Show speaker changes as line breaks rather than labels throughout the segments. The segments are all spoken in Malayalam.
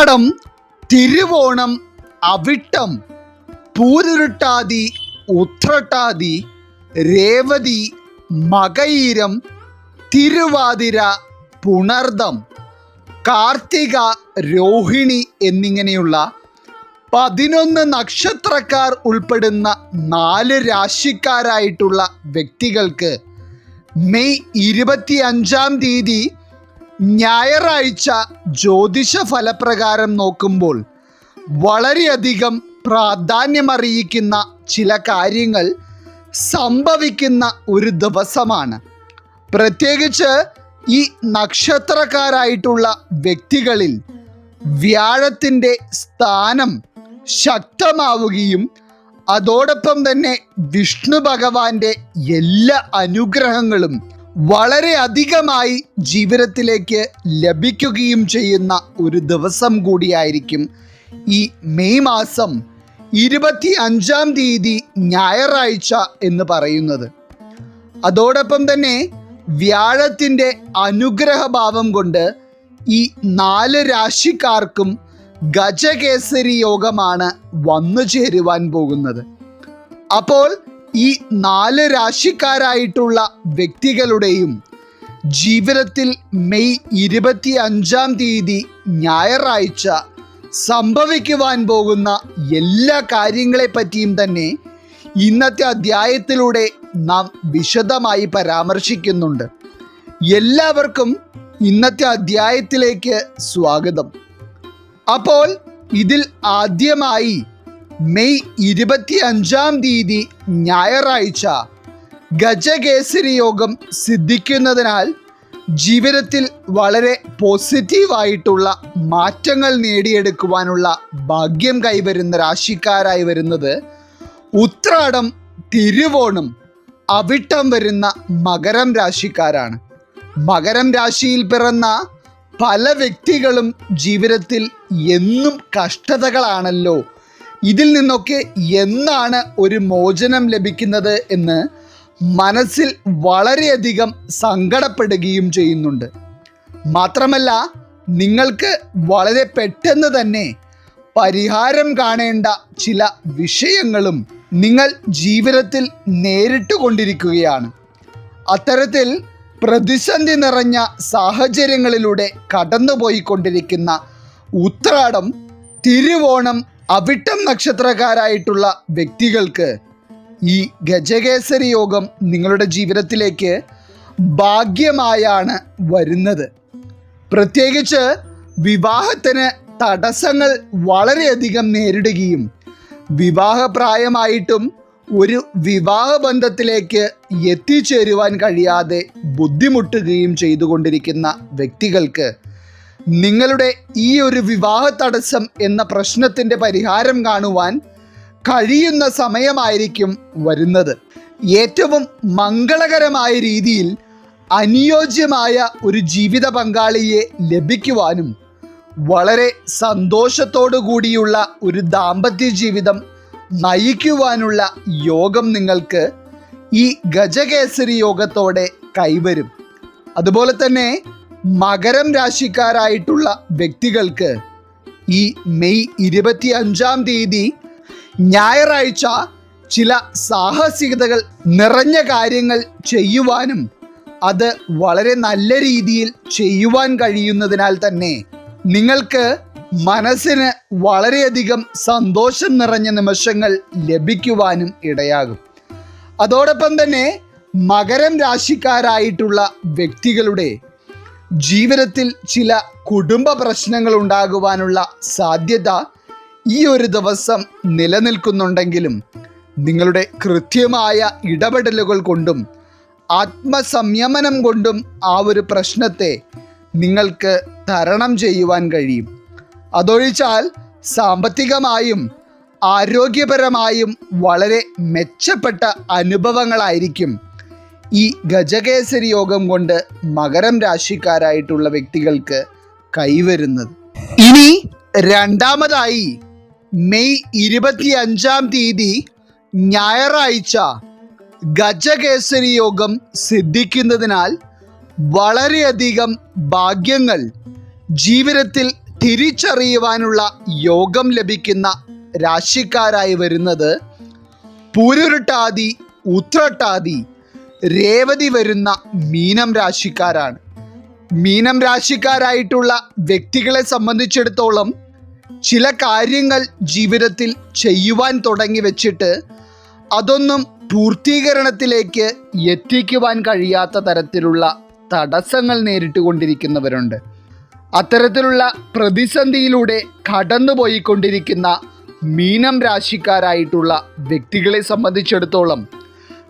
ഉത്രാടം തിരുവോണം അവിട്ടം പൂരുരുട്ടാതി ഉത്രട്ടാതി രേവതി മകയിരം തിരുവാതിര പുണർദം കാർത്തിക രോഹിണി എന്നിങ്ങനെയുള്ള പതിനൊന്ന് നക്ഷത്രക്കാർ ഉൾപ്പെടുന്ന നാല് രാശിക്കാരായിട്ടുള്ള വ്യക്തികൾക്ക് മെയ് ഇരുപത്തി അഞ്ചാം തീയതി ഞായറാഴ്ച ജ്യോതിഷ ഫലപ്രകാരം നോക്കുമ്പോൾ വളരെയധികം പ്രാധാന്യമറിയിക്കുന്ന ചില കാര്യങ്ങൾ സംഭവിക്കുന്ന ഒരു ദിവസമാണ്. പ്രത്യേകിച്ച് ഈ നക്ഷത്രക്കാരായിട്ടുള്ള വ്യക്തികളിൽ വ്യാഴത്തിന്റെ സ്ഥാനം ശക്തമാവുകയും അതോടൊപ്പം തന്നെ വിഷ്ണു ഭഗവാന്റെ എല്ലാ അനുഗ്രഹങ്ങളും വളരെ അധികമായി ജീവിതത്തിലേക്ക് ലഭിക്കുകയും ചെയ്യുന്ന ഒരു ദിവസം കൂടിയായിരിക്കും ഈ മെയ് മാസം ഇരുപത്തി അഞ്ചാം തീയതി ഞായറാഴ്ച എന്ന് പറയുന്നത്. അതോടൊപ്പം തന്നെ വ്യാഴത്തിന്റെ അനുഗ്രഹഭാവം കൊണ്ട് ഈ നാല് രാശിക്കാർക്കും ഗജകേസരി യോഗമാണ് വന്നു ചേരുവാൻ പോകുന്നത്. അപ്പോൾ ഈ നാല് രാശിക്കാരായിട്ടുള്ള വ്യക്തികളുടെയും ജീവിതത്തിൽ മെയ് ഇരുപത്തി അഞ്ചാം തീയതി ഞായറാഴ്ച സംഭവിക്കുവാൻ പോകുന്ന എല്ലാ കാര്യങ്ങളെപ്പറ്റിയും തന്നെ ഇന്നത്തെ അധ്യായത്തിലൂടെ നാം വിശദമായി പരാമർശിക്കുന്നുണ്ട്. എല്ലാവർക്കും ഇന്നത്തെ അധ്യായത്തിലേക്ക് സ്വാഗതം. അപ്പോൾ ഇതിൽ ആദ്യമായി മെയ് ഇരുപത്തി അഞ്ചാം തീയതി ഞായറാഴ്ച ഗജകേസരി യോഗം സിദ്ധിക്കുന്നതിനാൽ ജീവിതത്തിൽ വളരെ പോസിറ്റീവായിട്ടുള്ള മാറ്റങ്ങൾ നേടിയെടുക്കുവാനുള്ള ഭാഗ്യം കൈവരുന്ന രാശിക്കാരായി വരുന്നത് ഉത്രാടം തിരുവോണം അവിട്ടം വരുന്ന മകരം രാശിക്കാരാണ്. മകരം രാശിയിൽ പിറന്ന പല വ്യക്തികളും ജീവിതത്തിൽ എന്നും കഷ്ടതകളാണല്ലോ ഇതിൽ നിന്നൊക്കെ എന്നാണ് ഒരു മോചനം ലഭിക്കുന്നത് എന്ന് മനസ്സിൽ വളരെയധികം സങ്കടപ്പെടുകയും ചെയ്യുന്നുണ്ട്. മാത്രമല്ല നിങ്ങൾക്ക് വളരെ പെട്ടെന്ന് തന്നെ പരിഹാരം കാണേണ്ട ചില വിഷയങ്ങളും നിങ്ങൾ ജീവിതത്തിൽ നേരിട്ട് കൊണ്ടിരിക്കുകയാണ്. അത്തരത്തിൽ പ്രതിസന്ധി നിറഞ്ഞ സാഹചര്യങ്ങളിലൂടെ കടന്നുപോയിക്കൊണ്ടിരിക്കുന്ന ഉത്രാടം തിരുവോണം അവിട്ടം നക്ഷത്രക്കാരായിട്ടുള്ള വ്യക്തികൾക്ക് ഈ ഗജകേസരി യോഗം നിങ്ങളുടെ ജീവിതത്തിലേക്ക് ഭാഗ്യമായാണ് വരുന്നത്. പ്രത്യേകിച്ച് വിവാഹത്തിന് തടസ്സങ്ങൾ വളരെയധികം നേരിടുകയും വിവാഹപ്രായമായിട്ടും ഒരു വിവാഹബന്ധത്തിലേക്ക് എത്തിച്ചേരുവാൻ കഴിയാതെ ബുദ്ധിമുട്ടുകയും ചെയ്തുകൊണ്ടിരിക്കുന്ന വ്യക്തികൾക്ക് നിങ്ങളുടെ ഈ ഒരു വിവാഹ തടസ്സം എന്ന പ്രശ്നത്തിന്റെ പരിഹാരം കാണുവാൻ കഴിയുന്ന സമയമായിരിക്കും വരുന്നത്. ഏറ്റവും മംഗളകരമായ രീതിയിൽ അനുയോജ്യമായ ഒരു ജീവിത പങ്കാളിയെ ലഭിക്കുവാനും വളരെ സന്തോഷത്തോടു കൂടിയുള്ള ഒരു ദാമ്പത്യ ജീവിതം നയിക്കുവാനുള്ള യോഗം നിങ്ങൾക്ക് ഈ ഗജകേസരി യോഗത്തോടെ കൈവരും. അതുപോലെ തന്നെ മകരം രാശിക്കാരായിട്ടുള്ള വ്യക്തികൾക്ക് ഈ മെയ് ഇരുപത്തി അഞ്ചാം തീയതി ഞായറാഴ്ച ചില സാഹസികതകൾ നിറഞ്ഞ കാര്യങ്ങൾ ചെയ്യുവാനും അത് വളരെ നല്ല രീതിയിൽ ചെയ്യുവാൻ കഴിയുന്നതിനാൽ തന്നെ നിങ്ങൾക്ക് മനസ്സിന് വളരെയധികം സന്തോഷം നിറഞ്ഞ നിമിഷങ്ങൾ ലഭിക്കുവാനും ഇടയാകും. അതോടൊപ്പം തന്നെ മകരം രാശിക്കാരായിട്ടുള്ള വ്യക്തികളുടെ ജീവിതത്തിൽ ചില കുടുംബ പ്രശ്നങ്ങൾ ഉണ്ടാകുവാനുള്ള സാധ്യത ഈ ഒരു ദിവസം നിലനിൽക്കുന്നുണ്ടെങ്കിലും നിങ്ങളുടെ കൃത്യമായ ഇടപെടലുകൾ കൊണ്ടും ആത്മസംയമനം കൊണ്ടും ആ ഒരു പ്രശ്നത്തെ നിങ്ങൾക്ക് തരണം ചെയ്യുവാൻ കഴിയും. അതൊഴിച്ചാൽ സാമ്പത്തികമായും ആരോഗ്യപരമായും വളരെ മെച്ചപ്പെട്ട അനുഭവങ്ങളായിരിക്കും ഈ ഗജകേസരി യോഗം കൊണ്ട് മകരം രാശിക്കാരായിട്ടുള്ള വ്യക്തികൾക്ക് കൈവരുന്നത്. ഇനി രണ്ടാമതായി മെയ് ഇരുപത്തി അഞ്ചാം തീയതി ഞായറാഴ്ച ഗജകേസരി യോഗം സിദ്ധിക്കുന്നതിനാൽ വളരെയധികം ഭാഗ്യങ്ങൾ ജീവിതത്തിൽ തിരിച്ചറിയുവാനുള്ള യോഗം ലഭിക്കുന്ന രാശിക്കാരായി വരുന്നത് പൂരുരുട്ടാതി ഉത്രട്ടാതി രേവതി വരുന്ന മീനം രാശിക്കാരാണ്. മീനം രാശിക്കാരായിട്ടുള്ള വ്യക്തികളെ സംബന്ധിച്ചിടത്തോളം ചില കാര്യങ്ങൾ ജീവിതത്തിൽ ചെയ്യുവാൻ തുടങ്ങി വെച്ചിട്ട് അതൊന്നും പൂർത്തീകരണത്തിലേക്ക് എത്തിക്കുവാൻ കഴിയാത്ത തരത്തിലുള്ള തടസ്സങ്ങൾ നേരിട്ട് കൊണ്ടിരിക്കുന്നവരുണ്ട്. അത്തരത്തിലുള്ള പ്രതിസന്ധിയിലൂടെ കടന്നുപോയിക്കൊണ്ടിരിക്കുന്ന മീനം രാശിക്കാരായിട്ടുള്ള വ്യക്തികളെ സംബന്ധിച്ചിടത്തോളം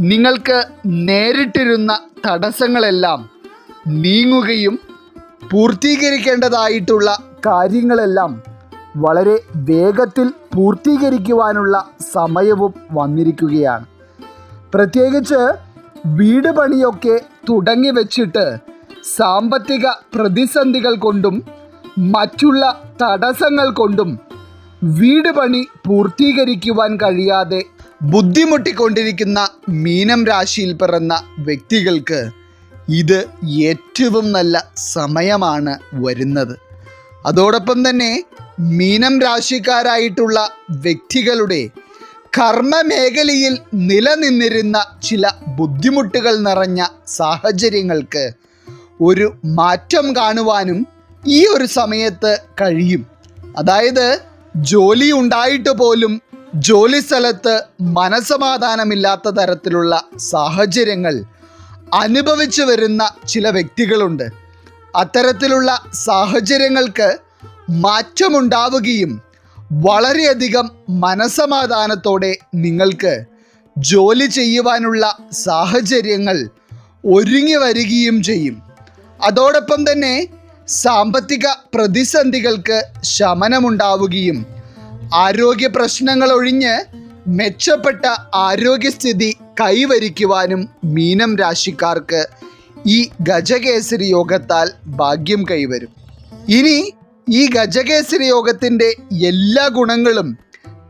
നിങ്ങൾക്ക് നേരിട്ടിരുന്ന തടസ്സങ്ങളെല്ലാം നീങ്ങുകയും പൂർത്തീകരിക്കേണ്ടതായിട്ടുള്ള കാര്യങ്ങളെല്ലാം വളരെ വേഗത്തിൽ പൂർത്തീകരിക്കുവാനുള്ള സമയവും വന്നിരിക്കുകയാണ്. പ്രത്യേകിച്ച് വീട് പണിയൊക്കെ തുടങ്ങി വച്ചിട്ട് സാമ്പത്തിക പ്രതിസന്ധികൾ കൊണ്ടും മറ്റുള്ള തടസ്സങ്ങൾ കൊണ്ടും വീട് പണി പൂർത്തീകരിക്കുവാൻ കഴിയാതെ ബുദ്ധിമുട്ടിക്കൊണ്ടിരിക്കുന്ന മീനം രാശിയിൽ പിറന്ന വ്യക്തികൾക്ക് ഇത് ഏറ്റവും നല്ല സമയമാണ് വരുന്നത്. അതോടൊപ്പം തന്നെ മീനം രാശിക്കാരായിട്ടുള്ള വ്യക്തികളുടെ കർമ്മ മേഖലയിൽ നിലനിന്നിരുന്ന ചില ബുദ്ധിമുട്ടുകൾ നിറഞ്ഞ സാഹചര്യങ്ങൾക്ക് ഒരു മാറ്റം കാണുവാനും ഈ ഒരു സമയത്ത് കഴിയും. അതായത് ജോലി ഉണ്ടായിട്ട് പോലും ജോലി സ്ഥലത്ത് മനസമാധാനമില്ലാത്ത തരത്തിലുള്ള സാഹചര്യങ്ങൾ അനുഭവിച്ചു വരുന്ന ചില വ്യക്തികളുണ്ട്. അത്തരത്തിലുള്ള സാഹചര്യങ്ങൾക്ക് മാറ്റമുണ്ടാവുകയും വളരെയധികം മനസമാധാനത്തോടെ നിങ്ങൾക്ക് ജോലി ചെയ്യുവാനുള്ള സാഹചര്യങ്ങൾ ഒരുങ്ങി വരികയും ചെയ്യും. അതോടൊപ്പം തന്നെ സാമ്പത്തിക പ്രതിസന്ധികൾക്ക് ശമനമുണ്ടാവുകയും ആരോഗ്യ പ്രശ്നങ്ങൾ ഒഴിഞ്ഞ് മെച്ചപ്പെട്ട ആരോഗ്യസ്ഥിതി കൈവരിക്കുവാനും മീനം രാശിക്കാർക്ക് ഈ ഗജകേസരി യോഗത്താൽ ഭാഗ്യം കൈവരും. ഇനി ഈ ഗജകേസരി യോഗത്തിന്റെ എല്ലാ ഗുണങ്ങളും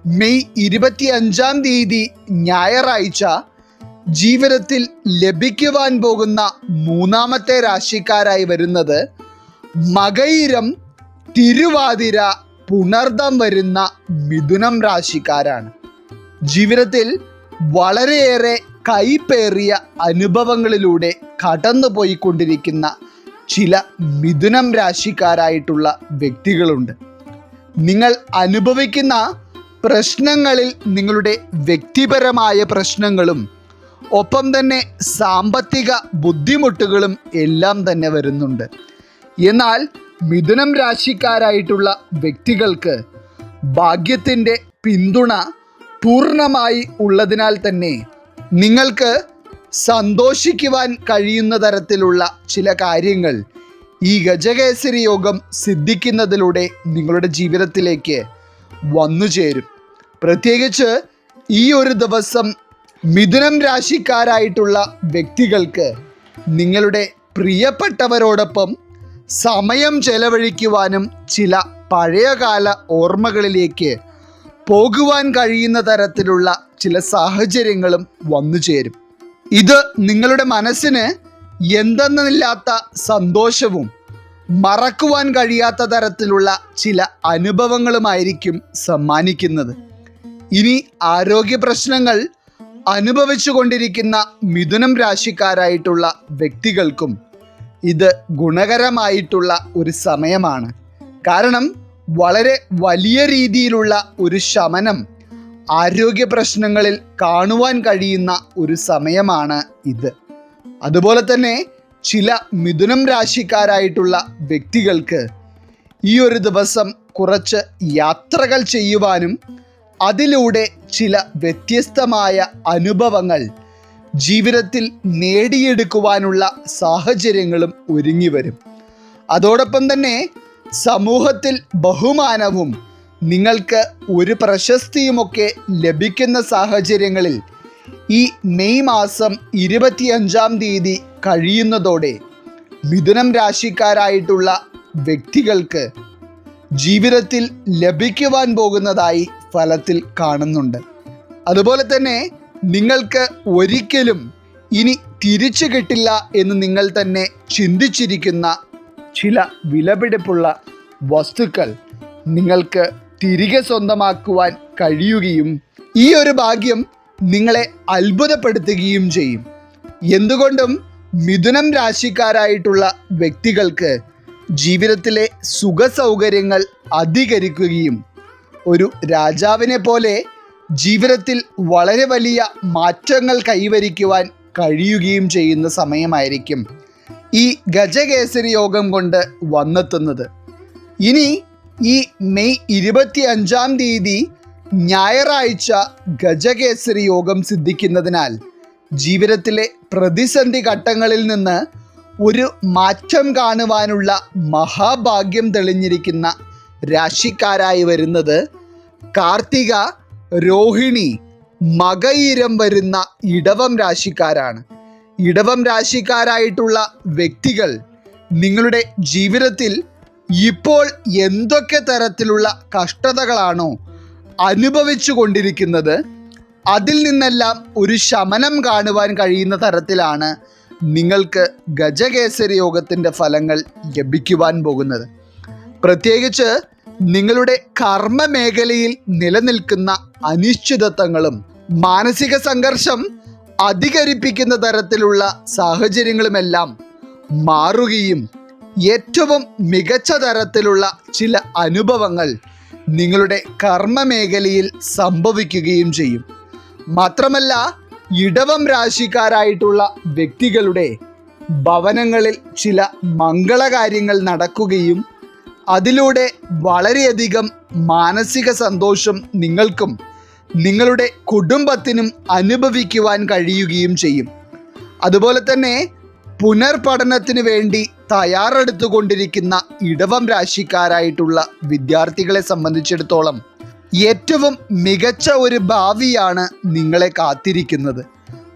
മെയ് ഇരുപത്തി അഞ്ചാം തീയതി ഞായറാഴ്ച ജീവിതത്തിൽ ലഭിക്കുവാൻ പോകുന്ന മൂന്നാമത്തെ രാശിക്കാരായി വരുന്നത് മകൈരം തിരുവാതിര പുണർദം വരുന്ന മിഥുനം രാശിക്കാരാണ്. ജീവിതത്തിൽ വളരെയേറെ കൈപ്പേറിയ അനുഭവങ്ങളിലൂടെ കടന്നു പോയിക്കൊണ്ടിരിക്കുന്ന ചില മിഥുനം രാശിക്കാരായിട്ടുള്ള വ്യക്തികളുണ്ട്. നിങ്ങൾ അനുഭവിക്കുന്ന പ്രശ്നങ്ങളിൽ നിങ്ങളുടെ വ്യക്തിപരമായ പ്രശ്നങ്ങളും ഒപ്പം തന്നെ സാമ്പത്തിക ബുദ്ധിമുട്ടുകളും എല്ലാം തന്നെ വരുന്നുണ്ട്. എന്നാൽ മിഥുനം രാശിക്കാരായിട്ടുള്ള വ്യക്തികൾക്ക് ഭാഗ്യത്തിന്റെ പിന്തുണ പൂർണമായി ഉള്ളതിനാൽ തന്നെ നിങ്ങൾക്ക് സന്തോഷിക്കുവാൻ കഴിയുന്ന തരത്തിലുള്ള ചില കാര്യങ്ങൾ ഈ ഗജകേസരി യോഗം സിദ്ധിക്കുന്നതിലൂടെ നിങ്ങളുടെ ജീവിതത്തിലേക്ക് വന്നു ചേരും. പ്രത്യേകിച്ച് ഈ ഒരു ദിവസം മിഥുനം രാശിക്കാരായിട്ടുള്ള വ്യക്തികൾക്ക് നിങ്ങളുടെ പ്രിയപ്പെട്ടവരോടൊപ്പം സമയം ചെലവഴിക്കുവാനും ചില പഴയകാല ഓർമ്മകളിലേക്ക് പോകുവാൻ കഴിയുന്ന തരത്തിലുള്ള ചില സാഹചര്യങ്ങളും വന്നു ചേരും. ഇത് നിങ്ങളുടെ മനസ്സിന് എന്തെന്നില്ലാത്ത സന്തോഷവും മറക്കുവാൻ കഴിയാത്ത തരത്തിലുള്ള ചില അനുഭവങ്ങളുമായിരിക്കും സമ്മാനിക്കുന്നത്. ഇനി ആരോഗ്യ പ്രശ്നങ്ങൾ അനുഭവിച്ചു കൊണ്ടിരിക്കുന്ന മിഥുനം രാശിക്കാരായിട്ടുള്ള വ്യക്തികൾക്കും ഇത് ഗുണകരമായിട്ടുള്ള ഒരു സമയമാണ്. കാരണം വളരെ വലിയ രീതിയിലുള്ള ഒരു ശമനം ആരോഗ്യ പ്രശ്നങ്ങളിൽ കാണുവാൻ കഴിയുന്ന ഒരു സമയമാണ് ഇത്. അതുപോലെ തന്നെ ചില മിഥുനം രാശിക്കാരായിട്ടുള്ള വ്യക്തികൾക്ക് ഈ ഒരു ദിവസം കുറച്ച് യാത്രകൾ ചെയ്യുവാനും അതിലൂടെ ചില വ്യത്യസ്തമായ അനുഭവങ്ങൾ ജീവിതത്തിൽ നേടിയെടുക്കുവാനുള്ള സാഹചര്യങ്ങളും ഒരുങ്ങി വരും അതോടൊപ്പം തന്നെ സമൂഹത്തിൽ ബഹുമാനവും നിങ്ങൾക്ക് ഒരു പ്രശസ്തിയുമൊക്കെ ലഭിക്കുന്ന സാഹചര്യങ്ങളിൽ ഈ മെയ് മാസം ഇരുപത്തിയഞ്ചാം തീയതി കഴിയുന്നതോടെ മിഥുനം രാശിക്കാരായിട്ടുള്ള വ്യക്തികൾക്ക് ജീവിതത്തിൽ ലഭിക്കുവാൻ പോകുന്നതായി ഫലത്തിൽ കാണുന്നുണ്ട്. അതുപോലെ തന്നെ നിങ്ങൾക്ക് ഒരിക്കലും ഇനി തിരിച്ചു കിട്ടില്ല എന്ന് നിങ്ങൾ തന്നെ ചിന്തിച്ചിരിക്കുന്ന ചില വിലപിടിപ്പുള്ള വസ്തുക്കൾ നിങ്ങൾക്ക് തിരികെ സ്വന്തമാക്കുവാൻ കഴിയുകയും ഈ ഒരു ഭാഗ്യം നിങ്ങളെ അത്ഭുതപ്പെടുത്തുകയും ചെയ്യും. എന്തുകൊണ്ടും മിഥുനം രാശിക്കാരായിട്ടുള്ള വ്യക്തികൾക്ക് ജീവിതത്തിലെ സുഖസൗകര്യങ്ങൾ അധികരിക്കുകയും ഒരു രാജാവിനെ പോലെ ജീവിതത്തിൽ വളരെ വലിയ മാറ്റങ്ങൾ കൈവരിക്കുവാൻ കഴിയുകയും ചെയ്യുന്ന സമയമായിരിക്കും ഈ ഗജകേസരി യോഗം കൊണ്ട് വന്നെത്തുന്നത്. ഇനി ഈ മെയ് ഇരുപത്തി അഞ്ചാം തീയതി ഞായറാഴ്ച ഗജകേസരി യോഗം സിദ്ധിക്കുന്നതിനാൽ ജീവിതത്തിലെ പ്രതിസന്ധി ഘട്ടങ്ങളിൽ നിന്ന് ഒരു മാറ്റം കാണുവാനുള്ള മഹാഭാഗ്യം തെളിഞ്ഞിരിക്കുന്ന രാശിക്കാരായി വരുന്നത് കാർത്തിക രോഹിണി മകയിരം വരുന്ന ഇടവം രാശിക്കാരാണ്. ഇടവം രാശിക്കാരായിട്ടുള്ള വ്യക്തികൾ നിങ്ങളുടെ ജീവിതത്തിൽ ഇപ്പോൾ എന്തൊക്കെ തരത്തിലുള്ള കഷ്ടതകളാണോ അനുഭവിച്ചു കൊണ്ടിരിക്കുന്നത് അതിൽ നിന്നെല്ലാം ഒരു ശമനം കാണുവാൻ കഴിയുന്ന തരത്തിലാണ് നിങ്ങൾക്ക് ഗജകേസരി യോഗത്തിന്റെ ഫലങ്ങൾ ലഭിക്കുവാൻ പോകുന്നത്. പ്രത്യേകിച്ച് നിങ്ങളുടെ കർമ്മ മേഖലയിൽ നിലനിൽക്കുന്ന അനിശ്ചിതത്വങ്ങളും മാനസിക സംഘർഷം അധികരിപ്പിക്കുന്ന തരത്തിലുള്ള സാഹചര്യങ്ങളുമെല്ലാം മാറുകയും ഏറ്റവും മികച്ച തരത്തിലുള്ള ചില അനുഭവങ്ങൾ നിങ്ങളുടെ കർമ്മ മേഖലയിൽ സംഭവിക്കുകയും ചെയ്യും. മാത്രമല്ല ഇടവം രാശിക്കാരായിട്ടുള്ള വ്യക്തികളുടെ ഭവനങ്ങളിൽ ചില മംഗളകാര്യങ്ങൾ നടക്കുകയും അതിലൂടെ വളരെയധികം മാനസിക സന്തോഷം നിങ്ങൾക്കും നിങ്ങളുടെ കുടുംബത്തിനും അനുഭവിക്കുവാൻ കഴിയുകയും ചെയ്യും. അതുപോലെ തന്നെ പുനർപഠനത്തിന് വേണ്ടി തയ്യാറെടുത്തുകൊണ്ടിരിക്കുന്ന ഇടവം രാശിക്കാരായിട്ടുള്ള വിദ്യാർത്ഥികളെ സംബന്ധിച്ചിടത്തോളം ഏറ്റവും മികച്ച ഒരു ഭാവിയാണ് നിങ്ങളെ കാത്തിരിക്കുന്നത്.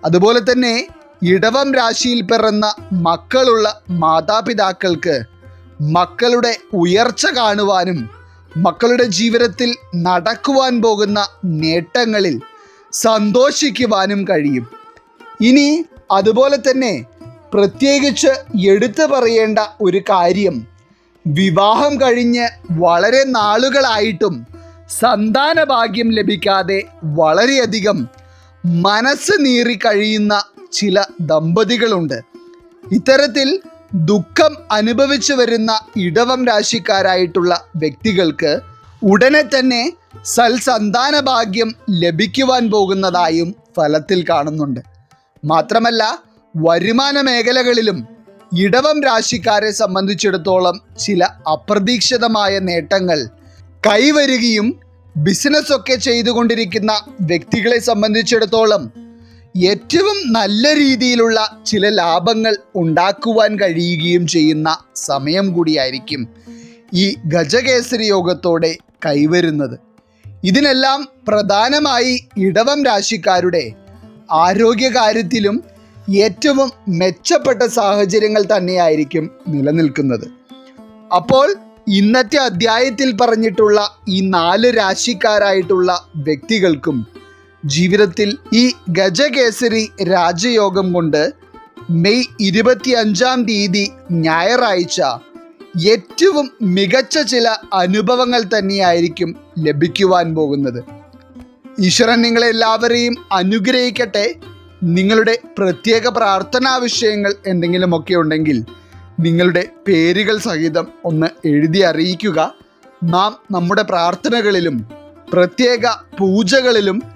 അതുപോലെ തന്നെ ഇടവം രാശിയിൽ പിറന്ന മക്കളുള്ള മാതാപിതാക്കൾക്ക് മക്കളുടെ ഉയർച്ച കാണുവാനും മക്കളുടെ ജീവിതത്തിൽ നടക്കുവാൻ പോകുന്ന നേട്ടങ്ങളിൽ സന്തോഷിക്കുവാനും കഴിയും. ഇനി അതുപോലെ തന്നെ പ്രത്യേകിച്ച് എടുത്തു പറയേണ്ട ഒരു കാര്യം വിവാഹം കഴിഞ്ഞ് വളരെ നാളുകളായിട്ടും സന്താന ഭാഗ്യം ലഭിക്കാതെ വളരെയധികം മനസ്സ് നീറി കഴിയുന്ന ചില ദമ്പതികളുണ്ട്. ഇത്തരത്തിൽ ദുഃഖം അനുഭവിച്ചു വരുന്ന ഇടവം രാശിക്കാരായിട്ടുള്ള വ്യക്തികൾക്ക് ഉടനെ തന്നെ സൽസന്താന ഭാഗ്യം ലഭിക്കുവാൻ പോകുന്നതായും ഫലത്തിൽ കാണുന്നുണ്ട്. മാത്രമല്ല വരുമാന മേഖലകളിലും ഇടവം രാശിക്കാരെ സംബന്ധിച്ചിടത്തോളം ചില അപ്രതീക്ഷിതമായ നേട്ടങ്ങൾ കൈവരുകയും ബിസിനസ്സൊക്കെ ചെയ്തുകൊണ്ടിരിക്കുന്ന വ്യക്തികളെ സംബന്ധിച്ചിടത്തോളം ഏറ്റവും നല്ല രീതിയിലുള്ള ചില ലാഭങ്ങൾ ഉണ്ടാക്കുവാൻ കഴിയുകയും ചെയ്യുന്ന സമയം കൂടിയായിരിക്കും ഈ ഗജകേസരി യോഗത്തോടെ കൈവരുന്നത്. ഇതിനെല്ലാം പ്രധാനമായി ഇടവം രാശിക്കാരുടെ ആരോഗ്യകാര്യത്തിലും ഏറ്റവും മെച്ചപ്പെട്ട സാഹചര്യങ്ങൾ തന്നെയായിരിക്കും നിലനിൽക്കുന്നത്. അപ്പോൾ ഇന്നത്തെ അധ്യായത്തിൽ പറഞ്ഞിട്ടുള്ള ഈ നാല് രാശിക്കാരായിട്ടുള്ള വ്യക്തികൾക്കും ജീവിതത്തിൽ ഈ ഗജകേസരി രാജയോഗം കൊണ്ട് മെയ് ഇരുപത്തി അഞ്ചാം തീയതി ഞായറാഴ്ച ഏറ്റവും മികച്ച ചില അനുഭവങ്ങൾ തന്നെയായിരിക്കും ലഭിക്കുവാൻ പോകുന്നത്. ഈശ്വരൻ നിങ്ങളെല്ലാവരെയും അനുഗ്രഹിക്കട്ടെ. നിങ്ങളുടെ പ്രത്യേക പ്രാർത്ഥനാ വിഷയങ്ങൾ എന്തെങ്കിലുമൊക്കെ ഉണ്ടെങ്കിൽ നിങ്ങളുടെ പേരുകൾ സഹിതം ഒന്ന് എഴുതി അറിയിക്കുക. നാം നമ്മുടെ പ്രാർത്ഥനകളിലും പ്രത്യേക പൂജകളിലും